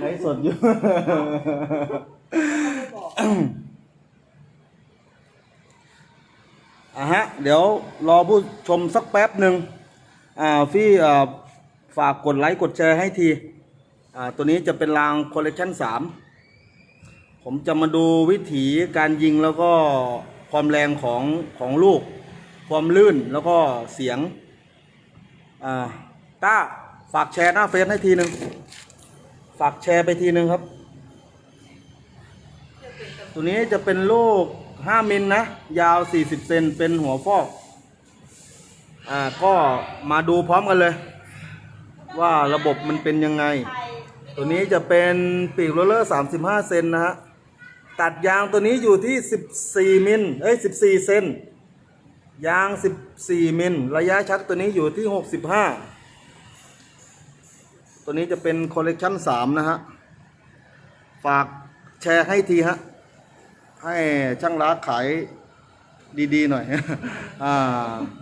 ไลฟ์สดอยู่ บอกอะฮะ เดี๋ยวรอผู้ชมสักแป๊บหนึ่งอ่าพี่อ่าฝากกดไลค์กดแชร์ให้ทีอ่าตัวนี้จะเป็นรางคอลเลกชันสามผมจะมาดูวิถีการยิงแล้วก็ความแรงของของลูก ความลื่นแล้วก็เสียง อ่าต้าฝากแชร์หน้าเฟซให้ทีหนึ่ง ฝากแชร์ไปทีหนึ่งครับ ตัวนี้จะเป็นลูก5มิลนะ ยาว 40 เซนเป็นหัวฟอก อ่าก็มาดูพร้อมกันเลย ว่าระบบมันเป็นยังไง ตัวนี้จะเป็นปีกโรลเลอร์ 35 เซนนะฮะตัดยางตัวนี้อยู่ที่ 14 มิลเอ้ย 14 เซนยาง 14 มิล ระยะชักตัวนี้อยู่ที่ 65 ตัวนี้จะเป็นคอลเลกชัน3นะฮะ ฝากแชร์ให้ทีฮะ ให้ช่างรักขายดีๆหน่อย อ่า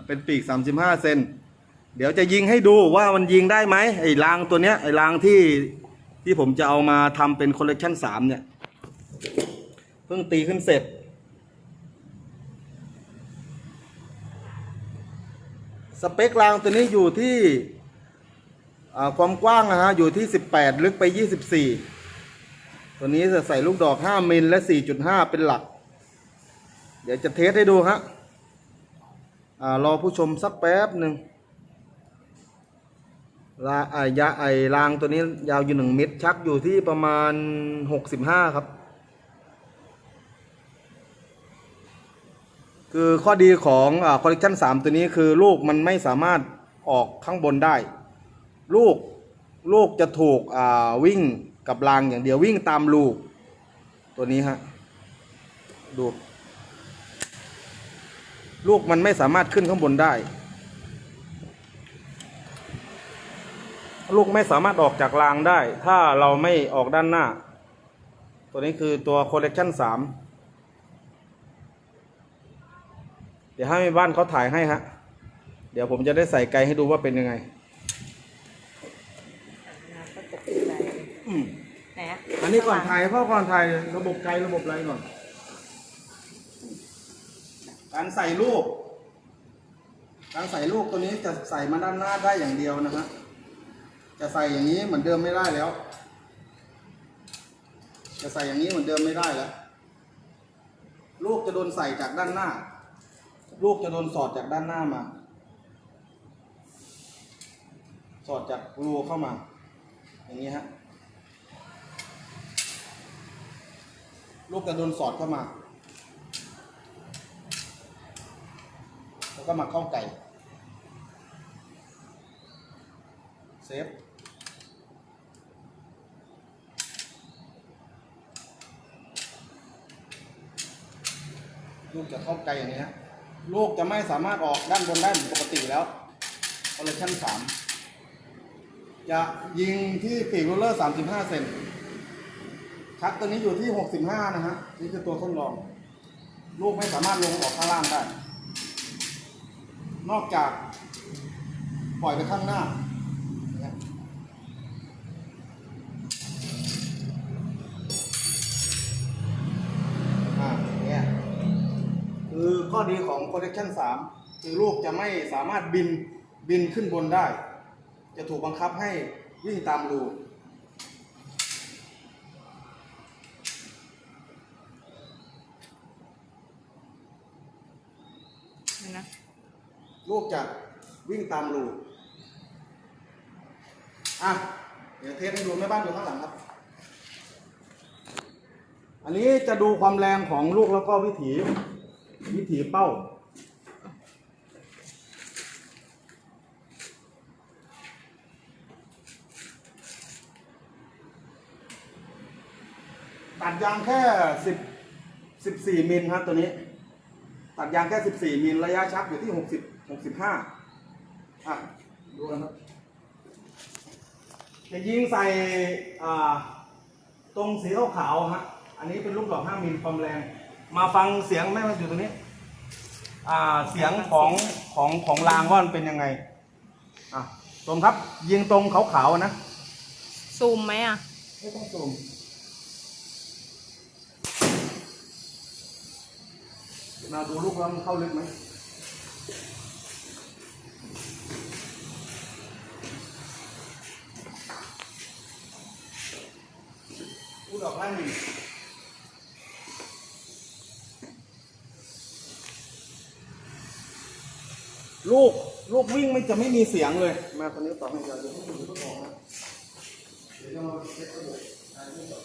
เป็นปีก 35 เซน เดี๋ยวจะยิงให้ดูว่ามันยิงได้ไหมไอ้รางตัวเนี้ยไอ้รางที่ที่ผมจะเอามาทำเป็นคอลเลกชัน3เนี่ย เพิ่งตีขึ้นเสร็จ สเปครางตัวนี้อยู่ที่ ความกว้างนะฮะอยู่ที่ 18 ลึกไป 24 ตัวนี้จะใส่ลูกดอก 5 มิลและ 4.5 เป็นหลัก เดี๋ยวจะเทสให้ดูฮะอรอผู้ชมสักแป๊บหนึ่งลาไอยาไอรางตัวนี้ยาวอยู่หนึ่งเมตรชักอยู่ที่ประมาณ65ครับ คือข้อดีของคอลเลกชัน3ตัวนี้คือลูกมันไม่สามารถออกข้างบนได้ ลูกลูกจะถูกอ่าวิ่งกับรางอย่างเดียววิ่งตามลูก ตัวนี้ฮะดูลูกมันไม่สามารถขึ้นข้างบนได้ ลูกไม่สามารถออกจากรางได้ ถ้าเราไม่ออกด้านหน้า ตัวนี้คือตัวคอลเลกชัน3เดี๋ยวให้บ้านเขาถ่ายให้ฮะ เดี๋ยวผมจะได้ใส่ไกลให้ดูว่าเป็นยังไง ก็ตกใจ อืมไหนอะอันนี้ก่อนถ่ายพ่อก่อนถ่ายระบบไกลระบบอะไรก่อน การใส่ลูก การใส่ลูกตัวนี้จะใส่มาด้านหน้าได้อย่างเดียวนะฮะ จะใส่อย่างนี้เหมือนเดิมไม่ได้แล้ว จะใส่อย่างนี้เหมือนเดิมไม่ได้แล้ว ลูกจะโดนใส่จากด้านหน้า ลูกจะโดนสอดจากด้านหน้ามา สอดจากรูเข้ามา อย่างนี้ฮะ ลูกจะโดนสอดเข้ามา แล้วก็มาเข้าไก่ เซฟ ลูกจะเข้าไกลอย่างนี้ฮะลูกจะไม่สามารถออกด้านบนได้เหมือนปกติแล้วคอลเลคชั่นสามจะยิงที่ปีกโรลเลอร์ 35 เซน ชักตัวนี้อยู่ที่ 65 นะฮะ นี่คือตัวทดลอง ลูกไม่สามารถลงออกข้างล่างได้ นอกจากปล่อยไปข้างหน้า คือข้อดีของ Collection 3 คือลูกจะไม่สามารถบินบินขึ้นบนได้ จะถูกบังคับให้วิ่งตามรู นะลูกจะวิ่งตามรูอะเดี๋ยวเทสให้ดูแม่บ้านอยู่ข้างหลังครับ อันนี้จะดูความแรงของลูกแล้วก็วิถี วิถีเป้า ตัดยางแค่สิบสิบสี่มิลครับตัวนี้ ตัดยางแค่สิบสี่มิลระยะชักอยู่ที่หกสิบหกสิบห้าอะดูกันครับจะยิงใส่อ่าตรงสีขาวๆฮะอันนี้เป็นลูกดอกห้ามิลความแรง มาฟังเสียงแม่มาอยู่ตรงนี้ อ่าเสียงของของของรางว่ามันเป็นยังไงอะชมครับยิงตรงขาวๆนะ ซูมไหมอะอไม่ต้องซูม มาดูลูกแล้วมันเข้าลึกไหมพูดออกให้หนึ่งลูก ลูกวิ่งไม่จะไม่มีเสียงเลย มาตอนนี้ต่อให้เราจะไม่ดูลูกออกนะเดี๋ยวเราเช็คระบบอันนี้ก่อน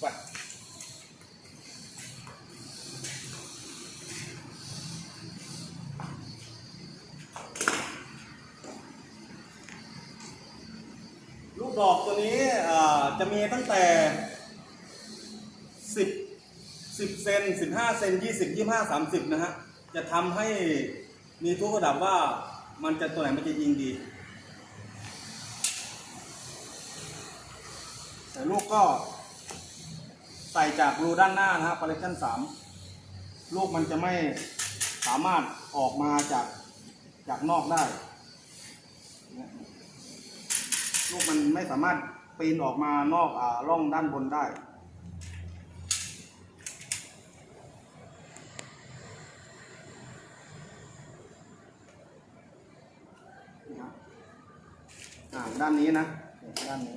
ไป ลูก ดอกตัวนี้จะมีตั้งแต่ 10 10เซน15 เซน 20 25 30 นะฮะ จะทำให้มีทุกระดับว่ามันจะตัวไหนมันจะยิงดี แต่ลูกก็ใส่จากรูด้านหน้านะฮะ collection 3 ลูกมันจะไม่สามารถออกมาจากจากนอกได้ ลูกมันไม่สามารถปีนออกมานอกอาร่องด้านบนได้ นี่ครับอ่าด้านนี้นะด้านนี้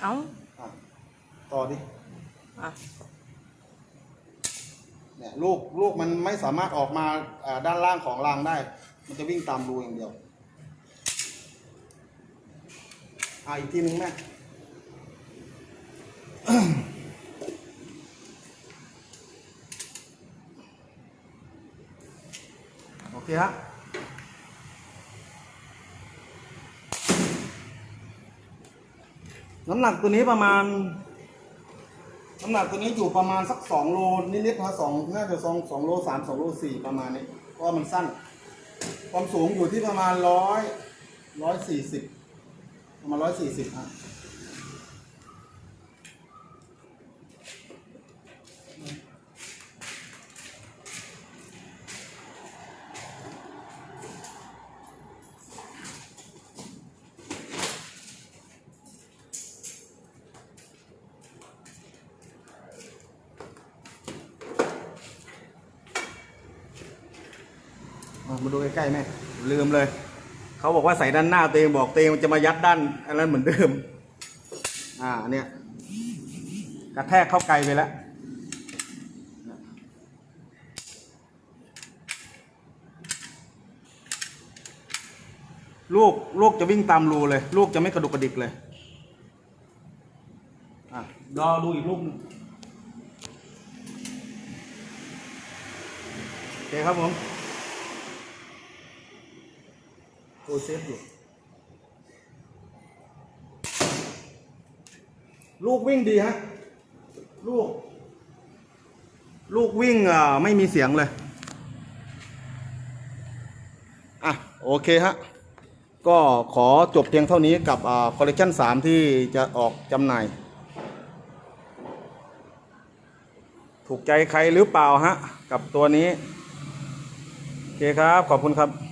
เอ้าอะต่อดิ อะเนี่ยลูกลูกมันไม่สามารถออกมาอ่าด้านล่างของรางได้ มันจะวิ่งตามรูอย่างเดียว อ่าอีกทีนึงแม่โอเคฮะน้ำหนักตัวนี้ประมาณ น้ำหนักตัวนี้อยู่ประมาณสักสองโลนิดๆนะสองน่าจะสองสองโลสามสองโลสี่ประมาณนี้เพราะว่ามันสั้น ความสูงอยู่ที่ประมาณร้อยร้อยสี่สิบ มาร้อยสี่สิบฮะอะมาดูใกล้ๆแม่ลืมเลย เขาบอกว่าใส่ด้านหน้าตัวเองบอกตัวเองมันจะมายัดด้านอันนั้นเหมือนเดิม อ่าเนี่ยกระแทกเข้าไกลไปแล้วลูกลูกจะวิ่งตามรูเลย ลูกจะไม่กระดุกกระดิกเลยอะรอดูอีกลูกโอเคครับผม โอเซฟอยู่ ลูกวิ่งดีฮะ ลูก ลูกวิ่งอ่าไม่มีเสียงเลย อะ โอเคฮะ ก็ขอจบเพียงเท่านี้กับคอลเลกชัน3 ที่จะออกจำหน่าย ถูกใจใครหรือเปล่าฮะ กับตัวนี้ โอเคครับ ขอบคุณครับ